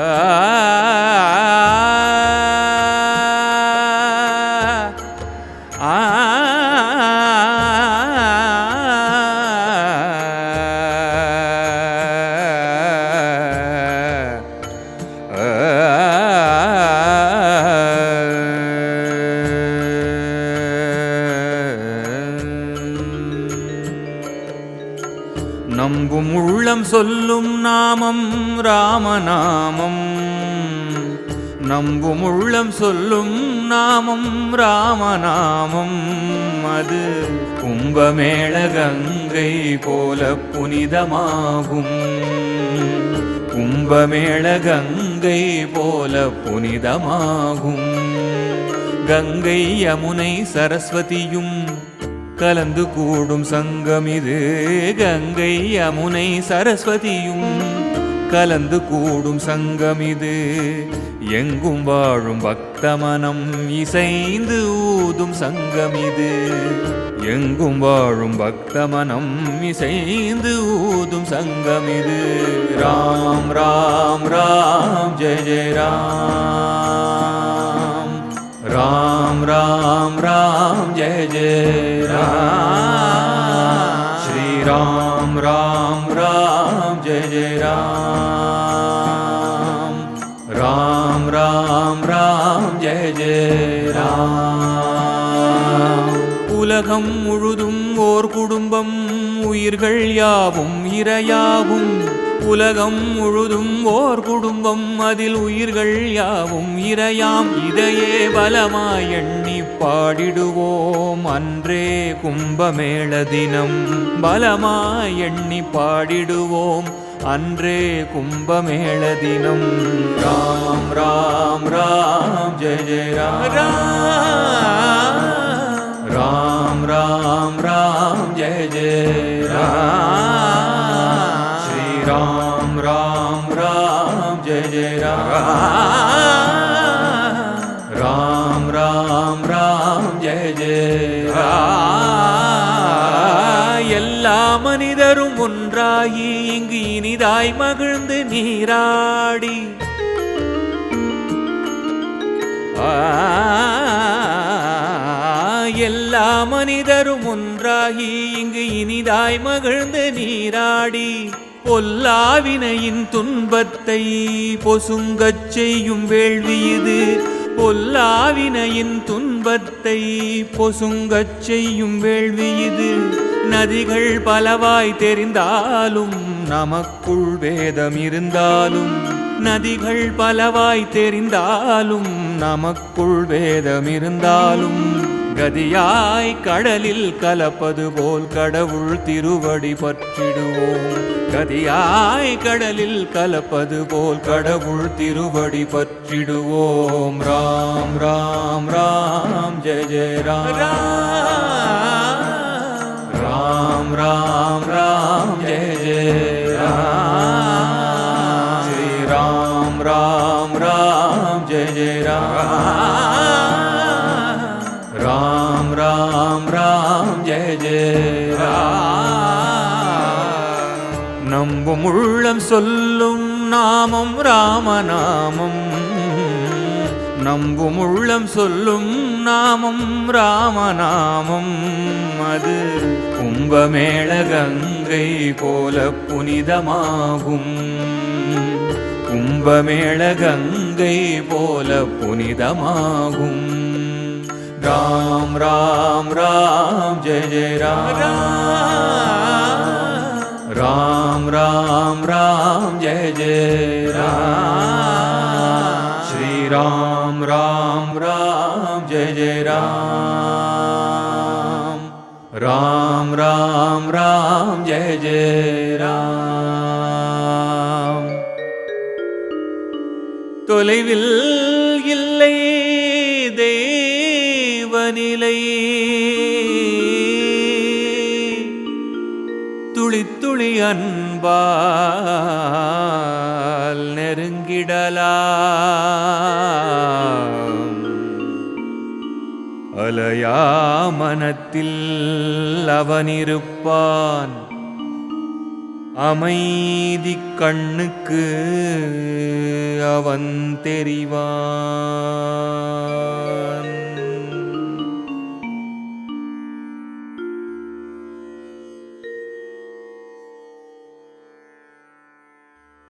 Uh... நம்பும் உள்ளம் சொல்லும் நாமம் ராமநாமம். நம்பும் உள்ளம் சொல்லும் நாமம் ராமநாமம். அது கும்பமேள கங்கை போல புனிதமாகும். கும்பமேள கங்கை போல புனிதமாகும். கங்கை யமுனை சரஸ்வதியும் கலந்து கூடும் சங்கம் இது. கங்கை யமுனை சரஸ்வதியும் கலந்து கூடும் சங்கம் இது. எங்கும் வாழும் பக்தமனம் இசைந்து ஊதும் சங்கம் இது. எங்கும் வாழும் பக்தமனம் இசைந்து ஊதும் சங்கம் இது. ராம் ராம் ராம் ஜெய ஜெய ராம். राम राम ராம் जय ஜெய ராம் ஸ்ரீ राम राम ராம் जय ஜெய राम राम राम ராம் जय ஜெய ராம் உலகம் முழுதும் ஓர் குடும்பம் உயிர்கள் யாவும் இரையாவும் உலகம் முழுதும் ஓர் குடும்பம். அதில் உயிர்கள் யாவும் இறையாம். இதையே பலமாய் எண்ணி பாடிடுவோம். அன்றே கும்பமேள தினம். பலமாய் எண்ணி பாடிடுவோம். அன்றே கும்பமேள தினம். ராம் ராம் ராம் ஜெய ஜெய ராம். ராம் ராம் ராம் ஜெய ஜெய ராம். राम राम राम जय जय राम राम राम ராம் जय ஜெய எல்லா மனிதரும் ஒன்றாகி இங்கு இனிதாய் மகிழ்ந்து நீராடி எல்லா மனிதரும் ஒன்றாகி இங்கு இனிதாய் மகிழ்ந்து நீராடி பொல்லாவினையின் துன்பத்தை பொசுங்கச் செய்யும் வேள்வி இது. பொல்லாவினையின் துன்பத்தை பொசுங்கச் செய்யும் வேள்வி இது. நதிகள் பலவாய் தெரிந்தாலும் நமக்குள் வேதம் இருந்தாலும் நதிகள் பலவாய் தெரிந்தாலும் நமக்குள் வேதம் இருந்தாலும் கதியாய் கடலில் கலப்பது போல் கடவுள் திருவடி பற்றிடுவோம். கதியாய் கடலில் கலப்பது போல் கடவுள் திருவடி பற்றிடுவோம். ராம் ராம் ராம் ஜெய ஜெய ராம். ராம் ராம் ராம் சொல்லும் நாமம் ராமநாமம். நம்பும் உள்ளம் சொல்லும் நாமம் ராமநாமம். அது கும்பமேள கங்கை போல புனிதமாகும். கும்பமேள கங்கை போல புனிதமாகும். ராம் ராம் ராம் ஜெய ஜெய ராம். ராம் ராம் ராம் ஜெய ஜெய ராம் ஸ்ரீ ராம் ராம் ராம் ஜெய ஜெய ராம் ராம் ராம் ராம் ஜெய ஜெய ராம் தொலைவில் இல்லை தேவநிலை துளி அன்பால் நெருங்கிடலா அலையா மனத்தில் அவனிருப்பான். அமைதி கண்ணுக்கு அவன் தெரிவான்.